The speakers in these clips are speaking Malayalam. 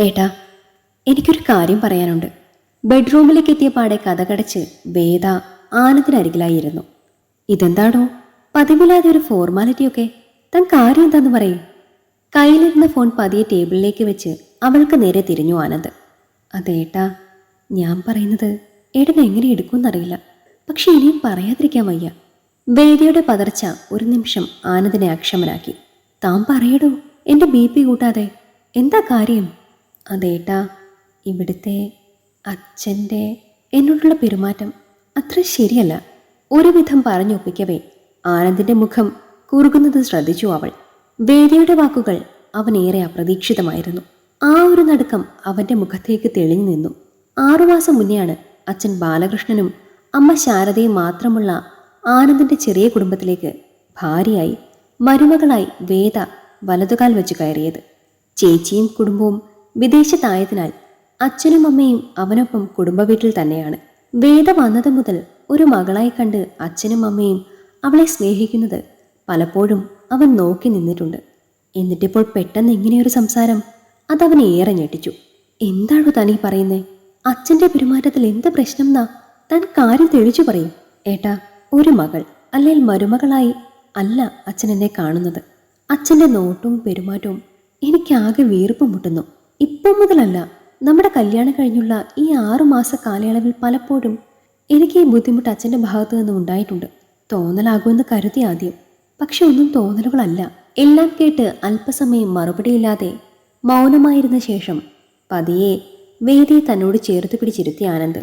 ഏട്ടാ എനിക്കൊരു കാര്യം പറയാനുണ്ട്. ബെഡ്റൂമിലേക്ക് എത്തിയ പാടെ കഥകടച്ച് വേദ ആനന്ദിനരികിലായിരുന്നു ഇതെന്താണോ? പതിവില്ലാതെ ഒരു ഫോർമാലിറ്റിയൊക്കെ തൻ കാര്യം എന്താന്ന് പറയും. കയ്യിലിരുന്ന ഫോൺ പതിയെ ടേബിളിലേക്ക് വെച്ച് അവൾക്ക് നേരെ തിരിഞ്ഞു ആനന്ദ്. അതേട്ടാ ഞാൻ പറയുന്നത് ഏട്ടൻ എങ്ങനെ എടുക്കുമെന്നറിയില്ല. പക്ഷെ ഇനിയും പറയാതിരിക്കാൻ വയ്യ. വേദിയുടെ പതർച്ച ഒരു നിമിഷം ആനന്ദിനെ അക്ഷമനാക്കി താൻ പറയടോ എന്റെ ബി പി കൂട്ടാതെ. എന്താ കാര്യം? അതേട്ടാ ഇവിടുത്തെ അച്ഛന്റെ എന്നോടുള്ള പെരുമാറ്റം അത്ര ശരിയല്ല. ഒരുവിധം പറഞ്ഞൊപ്പിക്കവേ ആനന്ദിന്റെ മുഖം കുറുകുന്നത് ശ്രദ്ധിച്ചു അവൾ. വേദിയുടെ വാക്കുകൾ അവനേറെ അപ്രതീക്ഷിതമായിരുന്നു. ആ ഒരു നടുക്കം അവന്റെ മുഖത്തേക്ക് തെളിഞ്ഞു നിന്നു. ആറുമാസം മുന്നെയാണ് അച്ഛൻ ബാലകൃഷ്ണനും അമ്മ ശാരദയും മാത്രമുള്ള ആനന്ദിന്റെ ചെറിയ കുടുംബത്തിലേക്ക് ഭാര്യയായി മരുമകളായി വേദ വലതുകാൽ വെച്ച് കയറിയത്. ചേച്ചിയും കുടുംബവും വിദേശത്തായതിനാൽ അച്ഛനും അമ്മയും അവനൊപ്പം കുടുംബ വീട്ടിൽ തന്നെയാണ്. വേദ വന്നത് മുതൽ ഒരു മകളായി കണ്ട് അച്ഛനും അമ്മയും അവളെ സ്നേഹിക്കുന്നത് പലപ്പോഴും അവൻ നോക്കി നിന്നിട്ടുണ്ട്. എന്നിട്ടിപ്പോൾ പെട്ടെന്ന് ഇങ്ങനെയൊരു സംസാരം അതവനെ ഏറെ ഞെട്ടിച്ചു. എന്താണോ തനീ പറയുന്നേ? അച്ഛന്റെ പെരുമാറ്റത്തിൽ എന്ത് പ്രശ്നം എന്നാ താൻ കാര്യം തെളിച്ചു പറയും. ഏട്ടാ ഒരു മകൾ അല്ലെങ്കിൽ മരുമകളായി അല്ല അച്ഛൻ എന്നെ കാണുന്നത്. അച്ഛന്റെ നോട്ടവും പെരുമാറ്റവും എനിക്കാകെ വീർപ്പ് മുട്ടുന്നു. ഇപ്പം മുതലല്ല നമ്മുടെ കല്യാണം കഴിഞ്ഞുള്ള ഈ ആറുമാസ കാലയളവിൽ പലപ്പോഴും എനിക്ക് ഈ ബുദ്ധിമുട്ട് അച്ഛന്റെ ഭാഗത്തു നിന്നും ഉണ്ടായിട്ടുണ്ട്. തോന്നലാകുമെന്ന് കരുതി ആദ്യം. പക്ഷെ ഒന്നും തോന്നലുകളല്ല. എല്ലാം കേട്ട് അല്പസമയം മറുപടിയില്ലാതെ മൗനമായിരുന്ന ശേഷം പതിയെ വേദി തന്നോട് ചേർത്ത് പിടിച്ചിരുത്തി ആനന്ദ്.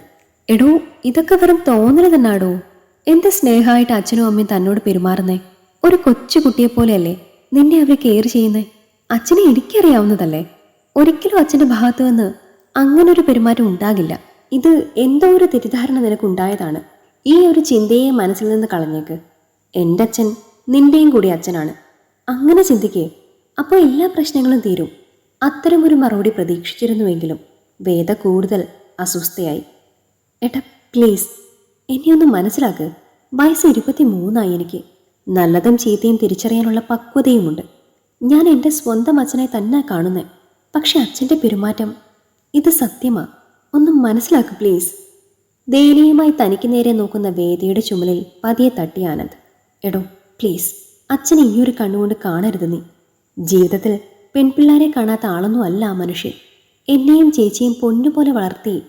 എടോ ഇതൊക്കെ വെറും തോന്നൽ തന്നാടോ? എന്ത് സ്നേഹമായിട്ട് അച്ഛനും അമ്മയും തന്നോട് പെരുമാറുന്നേ? ഒരു കൊച്ചു കുട്ടിയെ പോലെയല്ലേ നിന്നെ അവർ കെയർ ചെയ്യുന്നേ? അച്ഛനെ എനിക്കറിയാവുന്നതല്ലേ? ഒരിക്കലും അച്ഛന്റെ ഭാഗത്തു നിന്ന് അങ്ങനെ ഒരു പെരുമാറ്റം ഉണ്ടാകില്ല. ഇത് എന്തോ ഒരു തെറ്റിദ്ധാരണ നിനക്കുണ്ടായതാണ്. ഈ ഒരു ചിന്തയെ മനസ്സിൽ നിന്ന് കളഞ്ഞേക്ക്. എന്റെ അച്ഛൻ നിന്റെയും കൂടി അച്ഛനാണ്. അങ്ങനെ ചിന്തിക്കേ. അപ്പോൾ എല്ലാ പ്രശ്നങ്ങളും തീരും. അത്തരമൊരു മറുപടി പ്രതീക്ഷിച്ചിരുന്നുവെങ്കിലും വേദ കൂടുതൽ അസ്വസ്ഥയായി. ഏട്ടാ പ്ലീസ് എന്നെ ഒന്ന് മനസ്സിലാക്ക്. വയസ്സ് ഇരുപത്തി മൂന്നായി എനിക്ക്. നല്ലതും ചീത്തയും തിരിച്ചറിയാനുള്ള പക്വതയുമുണ്ട്. ഞാൻ എന്റെ സ്വന്തം അച്ഛനെ തന്നെ കാണുന്നേ. പക്ഷെ അച്ഛന്റെ പെരുമാറ്റം ഇത് സത്യമാ. ഒന്ന് മനസ്സിലാക്ക് പ്ലീസ് ദയനീയമായി തനിക്ക് നേരെ നോക്കുന്ന വേദിയുടെ ചുമലിൽ പതിയെ തട്ടി ആനന്ദ്. എടോ പ്ലീസ് അച്ഛനെ ഈ ഒരു കണ്ണുകൊണ്ട് കാണരുത് നീ. ജീവിതത്തിൽ പെൺപിള്ളാരെ കാണാത്ത ആളൊന്നും അല്ല ആ മനുഷ്യൻ. എന്നെയും ചേച്ചിയും പൊന്നുപോലെ വളർത്തി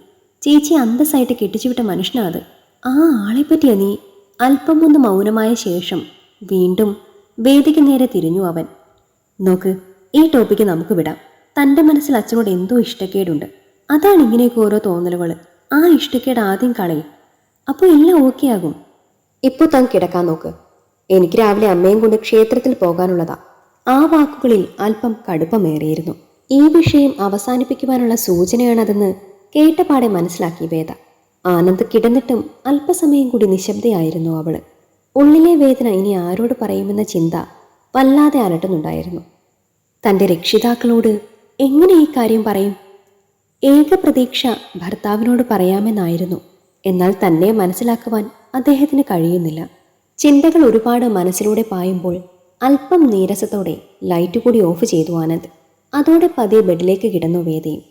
ചേച്ചി അന്തസ്സായിട്ട് കെട്ടിച്ചുവിട്ട മനുഷ്യനാ ആ ആളെപ്പറ്റിയാ നീ. അല്പം ഒന്ന് മൗനമായ ശേഷം വീണ്ടും വേദിക്ക് നേരെ തിരിഞ്ഞു അവൻ. നോക്ക് ഈ ടോപ്പിക്ക് നമുക്ക് വിടാം. തന്റെ മനസ്സിൽ അച്ഛനോട് എന്തോ ഇഷ്ടക്കേടുണ്ട്. അതാണ് ഇങ്ങനെയൊക്കെ ഓരോ തോന്നലുകൾ ആ ഇഷ്ടക്കേട് ആദ്യം കളയും. അപ്പോൾ എല്ലാം ഓക്കെ ആകും. ഇപ്പോൾ താൻ കിടക്കാൻ നോക്ക്. എനിക്ക് രാവിലെ അമ്മയും കൊണ്ട് ക്ഷേത്രത്തിൽ പോകാനുള്ളതാ. ആ വാക്കുകളിൽ അല്പം കടുപ്പമേറിയിരുന്നു. ഈ വിഷയം അവസാനിപ്പിക്കുവാനുള്ള സൂചനയാണതെന്ന് കേട്ടപാടെ മനസ്സിലാക്കി വേദ. ആനന്ദ് കിടന്നിട്ടും അല്പസമയം കൂടി നിശബ്ദയായിരുന്നു അവൾ. ഉള്ളിലെ വേദന ഇനി ആരോട് പറയുമെന്ന ചിന്ത വല്ലാതെ അലട്ടുന്നുണ്ടായിരുന്നു. തന്റെ രക്ഷിതാക്കളോട് എങ്ങനെ ഈ കാര്യം പറയും? ഏക പ്രതീക്ഷ ഭർത്താവിനോട് പറയാമെന്നായിരുന്നു. എന്നാൽ തന്നെ മനസ്സിലാക്കുവാൻ അദ്ദേഹത്തിന് കഴിയുന്നില്ല. ചിന്തകൾ ഒരുപാട് മനസ്സിലൂടെ പായുമ്പോൾ അല്പം നീരസത്തോടെ ലൈറ്റ് കൂടി ഓഫ് ചെയ്തു ആനന്ദ്. അതോടെ പതിയെ ബെഡിലേക്ക് കിടന്നു വേദിയും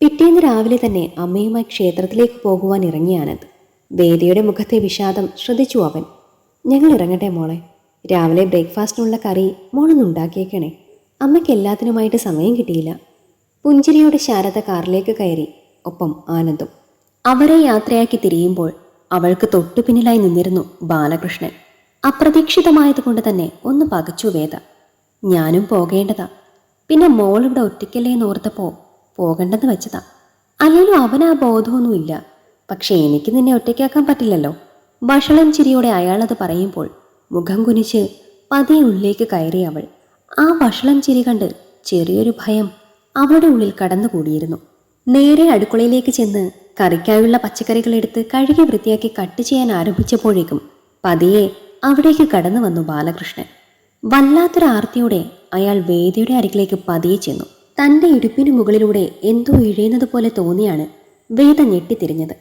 പിറ്റേന്ന് രാവിലെ തന്നെ അമ്മയുമായി ക്ഷേത്രത്തിലേക്ക് പോകുവാൻ ഇറങ്ങി ആനന്ദ്. വേദിയുടെ മുഖത്തെ വിഷാദം ശ്രദ്ധിച്ചു അവൻ. ഞങ്ങൾ ഇറങ്ങട്ടെ മോളെ. രാവിലെ ബ്രേക്ക്ഫാസ്റ്റിനുള്ള കറി മോളൊന്നുണ്ടാക്കിയേക്കണേ അമ്മയ്ക്ക് എല്ലാത്തിനുമായിട്ട് സമയം കിട്ടിയില്ല. പുഞ്ചിരിയോടെ ശാരദ കാറിലേക്ക് കയറി ഒപ്പം ആനന്ദും. അവരെ യാത്രയാക്കി തിരിയുമ്പോൾ അവൾക്ക് തൊട്ടു പിന്നിലായി നിന്നിരുന്നു ബാലകൃഷ്ണൻ. അപ്രതീക്ഷിതമായതുകൊണ്ട് തന്നെ ഒന്ന് പകച്ചു വേദ. ഞാനും പോകേണ്ടതാ. പിന്നെ മോൾ ഇവിടെ ഒറ്റയ്ക്കല്ലേ എന്ന് ഓർത്തപ്പോ പോകണ്ടെന്ന് വെച്ചതാ. അല്ലെങ്കിലും അവന് ആ ബോധമൊന്നുമില്ല. പക്ഷെ എനിക്ക് നിന്നെ ഒറ്റയ്ക്കാക്കാൻ പറ്റില്ലല്ലോ. വഷളം ചിരിയോടെ അയാളത് പറയുമ്പോൾ മുഖം കുനിച്ച് പതിയെ ഉള്ളിലേക്ക് കയറി അവൾ. ആ വഷളം ചിരി കണ്ട് ചെറിയൊരു ഭയം അവളുടെ ഉള്ളിൽ കടന്നുകൂടിയിരുന്നു. നേരെ അടുക്കളയിലേക്ക് ചെന്ന് കറിക്കായുള്ള പച്ചക്കറികൾ എടുത്ത് കഴുകി വൃത്തിയാക്കി കട്ട് ചെയ്യാൻ ആരംഭിച്ചപ്പോഴേക്കും പതിയെ അവിടേക്ക് കടന്നു വന്നു ബാലകൃഷ്ണൻ. വല്ലാത്തൊരു ആർത്തിയോടെ അയാൾ വേദിയുടെ അരികിലേക്ക് പതിയെ ചെന്നു. തന്റെ ഇടുപ്പിനു മുകളിലൂടെ എന്തോ ഇഴയുന്നത് പോലെ തോന്നിയാണ് വേദ ഞെട്ടിത്തിരിഞ്ഞത്.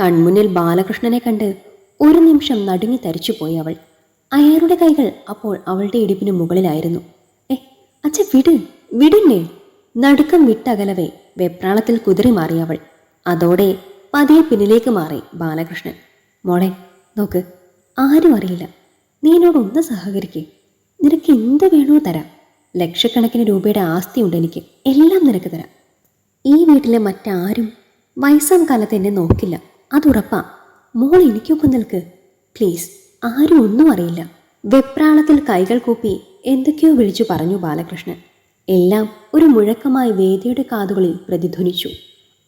കൺമുന്നിൽ ബാലകൃഷ്ണനെ കണ്ട് ഒരു നിമിഷം നടുങ്ങി തരിച്ചുപോയി അവൾ. അയാളുടെ കൈകൾ അപ്പോൾ അവളുടെ ഇടുപ്പിന് മുകളിലായിരുന്നു. ഏ അച്ഛ വിട് വിടുന്നേ. നടുക്കം വിട്ടകലവേ വെപ്രാളത്തിൽ കുതിരി മാറിയവൾ. അതോടെ പതിയെ പിന്നിലേക്ക് മാറി ബാലകൃഷ്ണൻ. മോളെ നോക്ക് ആരും അറിയില്ല. നീ ഒന്ന് സഹകരിക്കേ. നിനക്ക് എന്ത് വേണോ തരാം. ലക്ഷക്കണക്കിന് രൂപയുടെ ആസ്തിയുണ്ട് എനിക്ക്. എല്ലാം നിനക്ക് തരാം. ഈ വീട്ടിലെ മറ്റാരും വയസ്സാം കാലത്ത് എന്നെ നോക്കില്ല. അതുറപ്പാ മോൾ എനിക്കൊപ്പം നിൽക്ക്. പ്ലീസ് ആരും ഒന്നും അറിയില്ല. വെപ്രാളത്തിൽ കൈകൾ കൂപ്പി എന്തൊക്കെയോ വിളിച്ചു പറഞ്ഞു ബാലകൃഷ്ണൻ. എല്ലാം ഒരു മുഴക്കമായി വേദിയുടെ കാതുകളിൽ പ്രതിധ്വനിച്ചു.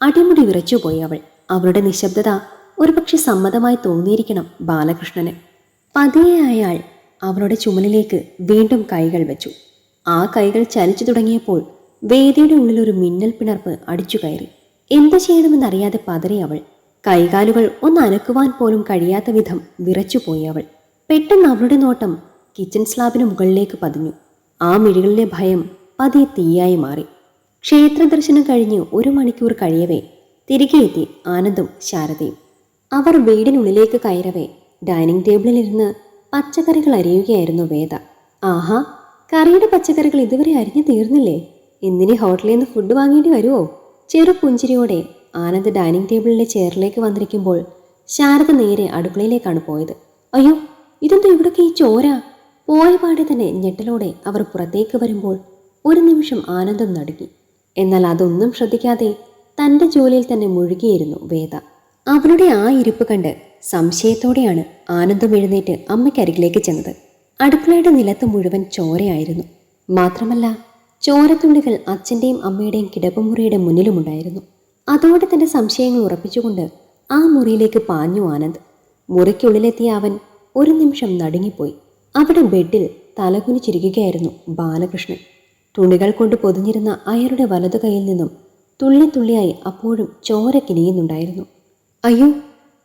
അടിമുടി വിറച്ചുപോയി അവൾ. അവളുടെ നിശബ്ദത ഒരുപക്ഷെ സമ്മതമായി തോന്നിയിരിക്കണം ബാലകൃഷ്ണന്. പതിയെ അയാൾ അവളുടെ ചുമലിലേക്ക് വീണ്ടും കൈകൾ വെച്ചു. ആ കൈകൾ ചലിച്ചു തുടങ്ങിയപ്പോൾ വേദിയുടെ ഉള്ളിൽ ഒരു മിന്നൽ പിണർപ്പ് അടിച്ചു കയറി. എന്തു ചെയ്യണമെന്നറിയാതെ പതറി അവൾ. കൈകാലുകൾ ഒന്ന് അനക്കുവാൻ പോലും കഴിയാത്ത വിധം വിറച്ചുപോയി അവൾ. പെട്ടെന്ന് അവളുടെ നോട്ടം കിച്ചൺ സ്ലാബിന് മുകളിലേക്ക് പതിഞ്ഞു. ആ മിഴികളിലെ ഭയം പതിയെ തീയായി മാറി. ക്ഷേത്ര ദർശനം കഴിഞ്ഞ് ഒരു മണിക്കൂർ കഴിയവേ തിരികെ എത്തി ആനന്ദും ശാരദയും. അവർ വീടിനുള്ളിലേക്ക് കയറവേ ഡൈനിങ് ടേബിളിലിരുന്ന് പച്ചക്കറികൾ അരിയുകയായിരുന്നു വേദ. ആഹാ കറിയുടെ പച്ചക്കറികൾ ഇതുവരെ അരിഞ്ഞു തീർന്നില്ലേ? ഇന്നിനി ഹോട്ടലിൽ നിന്ന് ഫുഡ് വാങ്ങേണ്ടി വരുമോ ചെറു പുഞ്ചിരിയോടെ ആനന്ദ് ഡൈനിങ് ടേബിളിലെ ചെയറിലേക്ക് വന്നിരിക്കുമ്പോൾ ശാരദ നേരെ അടുക്കളയിലേക്കാണ് പോയത്. അയ്യോ ഇതെന്താ ഇവിടൊക്കെ ഈ ചോര? പോയ പാടെ തന്നെ ഞെട്ടലോടെ അവർ പുറത്തേക്ക് വരുമ്പോൾ ഒരു നിമിഷം ആനന്ദം നടുങ്ങി. എന്നാൽ അതൊന്നും ശ്രദ്ധിക്കാതെ തന്റെ ജോലിയിൽ തന്നെ മുഴുകിയിരുന്നു വേദ. അവളുടെ ആ ഇരിപ്പ് കണ്ട് സംശയത്തോടെയാണ് ആനന്ദം എഴുന്നേറ്റ് അമ്മയ്ക്കരികിലേക്ക് ചെന്നത്. അടുക്കളയുടെ നിലത്ത് മുഴുവൻ ചോരയായിരുന്നു. മാത്രമല്ല ചോരത്തുണ്ടികൾ അച്ഛന്റെയും അമ്മയുടെയും കിടപ്പുമുറിയുടെ മുന്നിലുമുണ്ടായിരുന്നു. അതോടെ തന്റെ സംശയങ്ങൾ ഉറപ്പിച്ചുകൊണ്ട് ആ മുറിയിലേക്ക് പാഞ്ഞു ആനന്ദ്. മുറിക്കുള്ളിലെത്തിയ അവൻ ഒരു നിമിഷം നടുങ്ങിപ്പോയി. അവിടെ ബെഡിൽ തലകുനിച്ചിരിക്കുകയായിരുന്നു ബാലകൃഷ്ണൻ. തുണികൾ കൊണ്ട് പൊതിഞ്ഞിരുന്ന അയാളുടെ വലതു കൈയിൽ നിന്നും തുള്ളി തുള്ളിയായി അപ്പോഴും ചോര കിനിയുന്നുണ്ടായിരുന്നു. അയ്യോ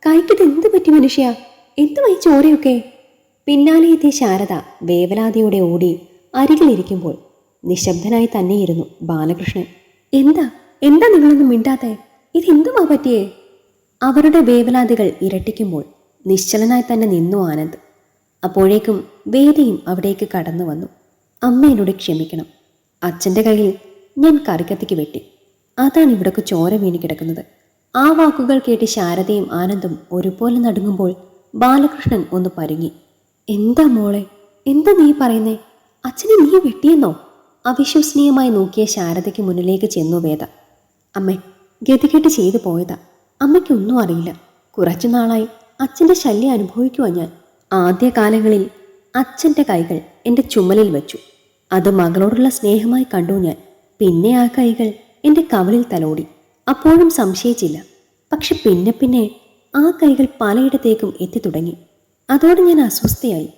കൈക്കിത് എന്ത് പറ്റി മനുഷ്യ? എന്തുമായി ചോരയൊക്കെ? പിന്നാലെ എത്തിയ ശാരദ വേവലാതിയോടെ ഓടി അരികിലിരിക്കുമ്പോൾ നിശബ്ദനായി തന്നെയിരുന്നു ബാലകൃഷ്ണൻ. എന്താ? എന്താ നിങ്ങളൊന്നും മിണ്ടാത്തെ ഇതെന്തുമാ പറ്റിയേ? അവരുടെ വേവലാതികൾ ഇരട്ടിക്കുമ്പോൾ നിശ്ചലനായി തന്നെ നിന്നു ആനന്ദ്. അപ്പോഴേക്കും വേദിയും അവിടേക്ക് കടന്നു വന്നു. അമ്മ ക്ഷമിക്കണം. അച്ഛന്റെ കയ്യിൽ ഞാൻ കറിക്കത്തിക്ക് വെട്ടി. അതാണ് ഇവിടൊക്കെ ചോര വീണ് കിടക്കുന്നത്. ആ വാക്കുകൾ കേട്ട് ശാരദയും ആനന്ദും ഒരുപോലെ നടുങ്ങുമ്പോൾ ബാലകൃഷ്ണൻ ഒന്ന് പരുങ്ങി. എന്താ മോളെ എന്താ നീ പറയുന്നേ? അച്ഛനെ നീ വെട്ടിയെന്നോ? അവിശ്വസനീയമായി നോക്കിയ ശാരദയ്ക്ക് മുന്നിലേക്ക് ചെന്നു വേദ. അമ്മേ ഗതികെട്ട് ചെയ്തു പോയതാ. അമ്മയ്ക്കൊന്നും അറിയില്ല. കുറച്ചു നാളായി അച്ഛന്റെ ശല്യം അനുഭവിക്കുവാ ഞാൻ. ആദ്യകാലങ്ങളിൽ അച്ഛന്റെ കൈകൾ എന്റെ ചുമലിൽ വെച്ചു. അത് മകളോടുള്ള സ്നേഹമായി കണ്ടു ഞാൻ. പിന്നെ ആ കൈകൾ എന്റെ കവളിൽ തലോടി. അപ്പോഴും സംശയിച്ചില്ല. പക്ഷെ പിന്നെ പിന്നെ ആ കൈകൾ പലയിടത്തേക്കും എത്തി തുടങ്ങി. അതോടെ ഞാൻ അസ്വസ്ഥയായി.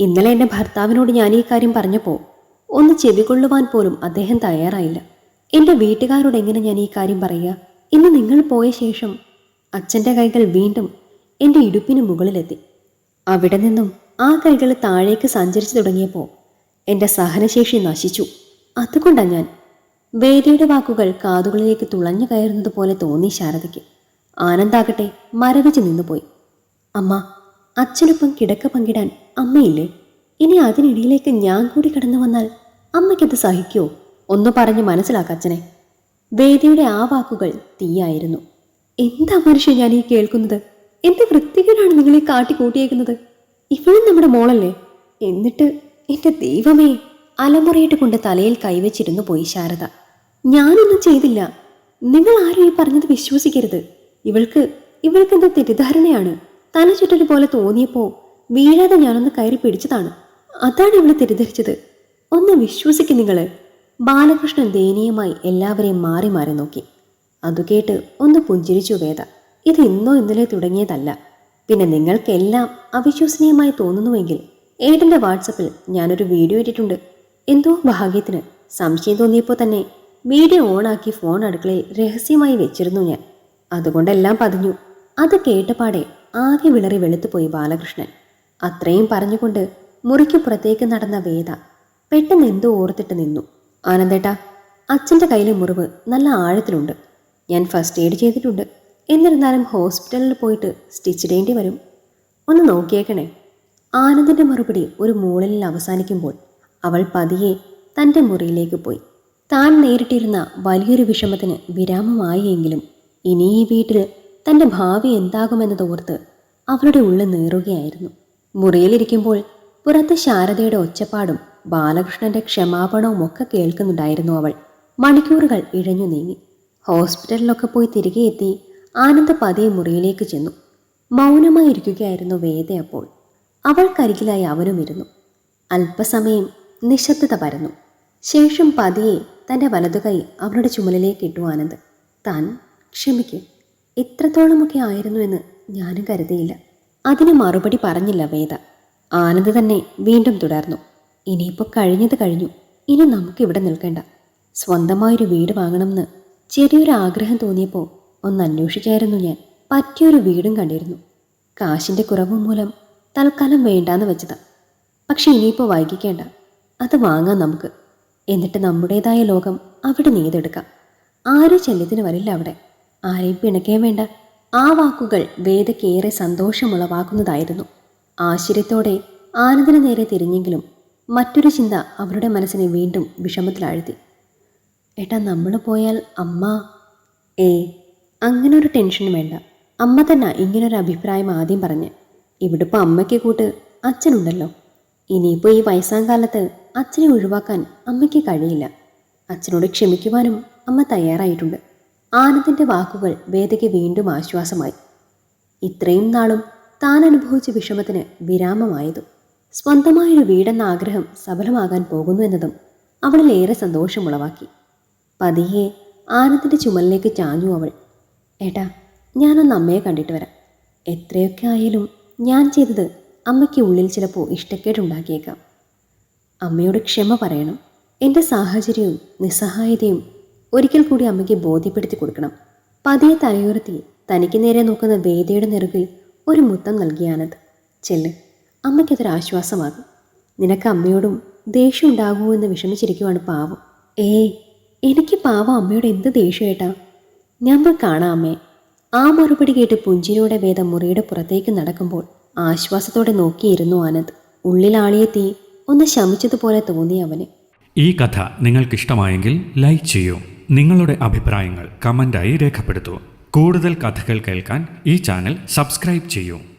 ഇന്നലെ എന്റെ ഭർത്താവിനോട് ഞാൻ ഈ കാര്യം പറഞ്ഞപ്പോൾ ഒന്ന് ചെവികൊള്ളുവാൻ പോലും അദ്ദേഹം തയ്യാറായില്ല. എന്റെ വീട്ടുകാരോട് എങ്ങനെ ഞാൻ ഈ കാര്യം പറയുക? ഇന്ന് നിങ്ങൾ പോയ ശേഷം അച്ഛന്റെ കൈകൾ വീണ്ടും എന്റെ ഇടുപ്പിന് മുകളിലെത്തി. അവിടെ നിന്നും ആ കൈകൾ താഴേക്ക് സഞ്ചരിച്ചു തുടങ്ങിയപ്പോൾ എന്റെ സഹനശേഷി നശിച്ചു. അതുകൊണ്ടാണ് ഞാൻ വേദിയുടെ വാക്കുകൾ കാതുകളിലേക്ക് തുളഞ്ഞു കയറുന്നത് പോലെ തോന്നി ശാരദയ്ക്ക്. ആനന്ദാകട്ടെ മരവിച്ച് നിന്നുപോയി. അമ്മ അച്ഛനൊപ്പം കിടക്ക പങ്കിടാൻ അമ്മയില്ലേ? ഇനി അതിനിടയിലേക്ക് ഞാൻ കൂടി കടന്നു വന്നാൽ അമ്മയ്ക്കത് സഹിക്കുമോ ഒന്ന് പറഞ്ഞ് മനസ്സിലാക്ക അച്ഛനെ. വേദിയുടെ ആ വാക്കുകൾ തീയായിരുന്നു. എന്താ മനുഷ്യൻ ഞാൻ ഈ കേൾക്കുന്നത്? എന്ത് വൃത്തികേടാണ് നിങ്ങളെ കാട്ടിക്കൂട്ടിയേക്കുന്നത് ഇവളും നമ്മുടെ മോളല്ലേ? എന്നിട്ട് എന്റെ ദൈവമേ അലമുറയിട്ട് കൊണ്ട് തലയിൽ കൈവച്ചിരുന്നു പോയി ശാരദ. ഞാനൊന്നും ചെയ്തില്ല. നിങ്ങൾ ആരും ഈ പറഞ്ഞത് വിശ്വസിക്കരുത്. ഇവൾക്ക് ഇവൾക്ക് എന്തോ തെറ്റിദ്ധാരണയാണ്. തല ചുറ്റലു പോലെ തോന്നിയപ്പോ വീഴാതെ ഞാനൊന്ന് കയറി പിടിച്ചതാണ്. അതാണ് ഇവൾ തെറ്റിദ്ധരിച്ചത്. ഒന്ന് വിശ്വസിക്കും നിങ്ങൾ. ബാലകൃഷ്ണൻ ദയനീയമായി എല്ലാവരെയും മാറി മാറി നോക്കി. അതു കേട്ട് ഒന്ന് പുഞ്ചിരിച്ചു വേദ. ഇത് ഇന്നോ ഇന്നലെ തുടങ്ങിയതല്ല. പിന്നെ നിങ്ങൾക്കെല്ലാം അവിശ്വസനീയമായി തോന്നുന്നുവെങ്കിൽ ഏട്ടന്റെ വാട്സപ്പിൽ ഞാനൊരു വീഡിയോ ഇട്ടിട്ടുണ്ട്. എന്തോ ഭാഗ്യത്തിന് സംശയം തോന്നിയപ്പോൾ തന്നെ വീഡിയോ ഓണാക്കി ഫോൺ അടുക്കളയിൽ രഹസ്യമായി വെച്ചിരുന്നു ഞാൻ. അതുകൊണ്ടെല്ലാം പതിഞ്ഞു. അത് കേട്ടപാടെ ആകെ വിളറി വെളുത്തുപോയി ബാലകൃഷ്ണൻ. അത്രയും പറഞ്ഞുകൊണ്ട് മുറിക്കു പുറത്തേക്ക് നടന്ന വേദ പെട്ടെന്ന് എന്തോ ഓർത്തിട്ട് നിന്നു. ആനന്ദേട്ടാ അച്ഛന്റെ കയ്യിലെ മുറിവ് നല്ല ആഴത്തിലുണ്ട്. ഞാൻ ഫസ്റ്റ് എയ്ഡ് ചെയ്തിട്ടുണ്ട്. എന്നിരുന്നാലും ഹോസ്പിറ്റലിൽ പോയിട്ട് സ്റ്റിച്ച് ഇടേണ്ടി വരും. ഒന്ന് നോക്കിയേക്കണേ. ആനന്ദിന്റെ മറുപടി ഒരു മൂളലിൽ അവസാനിക്കുമ്പോൾ അവൾ പതിയെ തന്റെ മുറിയിലേക്ക് പോയി. താൻ നേരിട്ടിരുന്ന വലിയൊരു വിഷമത്തിന് വിരാമമായി എങ്കിലും ഇനി ഈ വീട്ടിൽ തന്റെ ഭാവി എന്താകുമെന്നതോർത്ത് അവളുടെ ഉള്ളിൽ നീറുകയായിരുന്നു. മുറിയിലിരിക്കുമ്പോൾ പുറത്ത് ശാരദയുടെ ഒച്ചപ്പാടും ബാലകൃഷ്ണന്റെ ക്ഷമാപണവും ഒക്കെ കേൾക്കുന്നുണ്ടായിരുന്നു അവൾ. മണിക്കൂറുകൾ ഇഴഞ്ഞു നീങ്ങി. ഹോസ്പിറ്റലിലൊക്കെ പോയി തിരികെ എത്തി ആനന്ദ പതിയെ മുറിയിലേക്ക് ചെന്നു. മൗനമായി ഇരിക്കുകയായിരുന്നു വേദ അപ്പോൾ. അവൾക്കരികിലായി അവനും ഇരുന്നു. അല്പസമയം നിശബ്ദത പരന്നു. ശേഷം പതിയെ തന്റെ വലതുകൈ അവളുടെ ചുമലിലേക്ക് ഇട്ടു ആനന്ദ് താൻ ക്ഷമിക്കും. ഇത്രത്തോളമൊക്കെ ആയിരുന്നുവെന്ന് ഞാനും കരുതിയില്ല. അതിന് മറുപടി പറഞ്ഞില്ല വേദ. ആനന്ദ് തന്നെ വീണ്ടും തുടർന്നു. ഇനിയിപ്പോൾ കഴിഞ്ഞത് കഴിഞ്ഞു. ഇനി നമുക്കിവിടെ നിൽക്കേണ്ട. സ്വന്തമായൊരു വീട് വാങ്ങണമെന്ന് ചെറിയൊരു ആഗ്രഹം തോന്നിയപ്പോൾ ഒന്ന് അന്വേഷിച്ചായിരുന്നു ഞാൻ. പറ്റിയൊരു വീടും കണ്ടിരുന്നു. കാശിന്റെ കുറവ് മൂലം തൽക്കാലം വേണ്ടാന്ന് വെച്ചത്. പക്ഷെ ഇനിയിപ്പോൾ വൈകിക്കേണ്ട. അത് വാങ്ങാം നമുക്ക്. എന്നിട്ട് നമ്മുടേതായ ലോകം അവിടെ നെയ്തെടുക്കാം ആരും ശല്യത്തിന് വരില്ല അവിടെ. ആരെയും പിണക്കേ വേണ്ട. ആ വാക്കുകൾ വേദക്കേറെ സന്തോഷമുളവാക്കുന്നതായിരുന്നു. ആശ്ചര്യത്തോടെ ആനന്ദിന് നേരെ തിരിഞ്ഞെങ്കിലും മറ്റൊരു ചിന്ത അവരുടെ മനസ്സിനെ വീണ്ടും വിഷമത്തിലാഴ്ത്തി. ഏട്ടാ നമ്മൾ പോയാൽ അമ്മ? ഏ അങ്ങനെ ഒരു ടെൻഷൻ വേണ്ട. അമ്മ തന്നെ ഇങ്ങനൊരു അഭിപ്രായം ആദ്യം പറഞ്ഞ്. ഇവിടെ ഇപ്പോൾ അമ്മയ്ക്ക് കൂട്ട് അച്ഛനുണ്ടല്ലോ. ഇനിയിപ്പോൾ ഈ വയസ്സാം കാലത്ത് അച്ഛനെ ഒഴിവാക്കാൻ അമ്മയ്ക്ക് കഴിയില്ല. അച്ഛനോട് ക്ഷമിക്കുവാനും അമ്മ തയ്യാറായിട്ടുണ്ട്. ആനന്ദിന്റെ വാക്കുകൾ വേദയ്ക്ക് വീണ്ടും ആശ്വാസമായി. ഇത്രയും നാളും താൻ അനുഭവിച്ച വിഷമത്തിന് വിരാമമായതും സ്വന്തമായൊരു വീടെന്ന ആഗ്രഹം സഫലമാകാൻ പോകുന്നു എന്നതും അവളിലേറെ സന്തോഷമുളവാക്കി. പതിയെ ആനന്ദിന്റെ ചുമലിലേക്ക് ചാഞ്ഞു അവൾ. ഏട്ടാ ഞാനൊന്ന് അമ്മയെ കണ്ടിട്ട് വരാം. എത്രയൊക്കെ ആയാലും ഞാൻ ചെയ്തത് അമ്മയ്ക്ക് ഉള്ളിൽ ചിലപ്പോൾ ഇഷ്ടക്കേടുണ്ടാക്കിയേക്കാം. അമ്മയോട് ക്ഷമ പറയണം. എന്റെ സാഹചര്യവും നിസ്സഹായതയും ഒരിക്കൽ കൂടി അമ്മയ്ക്ക് ബോധ്യപ്പെടുത്തി കൊടുക്കണം. പതിയെ തലയോരത്തിൽ തനിക്ക് നേരെ നോക്കുന്ന വേദയുടെ നെറുകിൽ ഒരു മുത്തം നൽകിയാണത്. ആനന്ദ് ചെല്ല്. അമ്മയ്ക്കതൊരു ആശ്വാസമാകും. നിനക്ക് അമ്മയോടും ദേഷ്യം ഉണ്ടാകുമോ എന്ന് വിഷമിച്ചിരിക്കുവാണ് പാവം. ഏയ് എനിക്ക് പാവം അമ്മയോട് എന്ത് ദേഷ്യം ഏട്ടാ? ഞാൻ പോയി കാണാം അമ്മയെ. ആ മറുപടി കേട്ട് പുഞ്ചിനോടെ വേദ മുറിയുടെ പുറത്തേക്ക് നടക്കുമ്പോൾ ആശ്വാസത്തോടെ നോക്കിയിരുന്നു ആനന്ദ്. ഉള്ളിലാളിയെ തീ ഒന്ന് ശമിച്ചതുപോലെ തോന്നി അവന്. ഈ കഥ നിങ്ങൾക്കിഷ്ടമായെങ്കിൽ ലൈക്ക് ചെയ്യൂ. നിങ്ങളുടെ അഭിപ്രായങ്ങൾ കമന്റായി രേഖപ്പെടുത്തൂ. കൂടുതൽ കഥകൾ കേൾക്കാൻ ഈ ചാനൽ സബ്സ്ക്രൈബ് ചെയ്യൂ.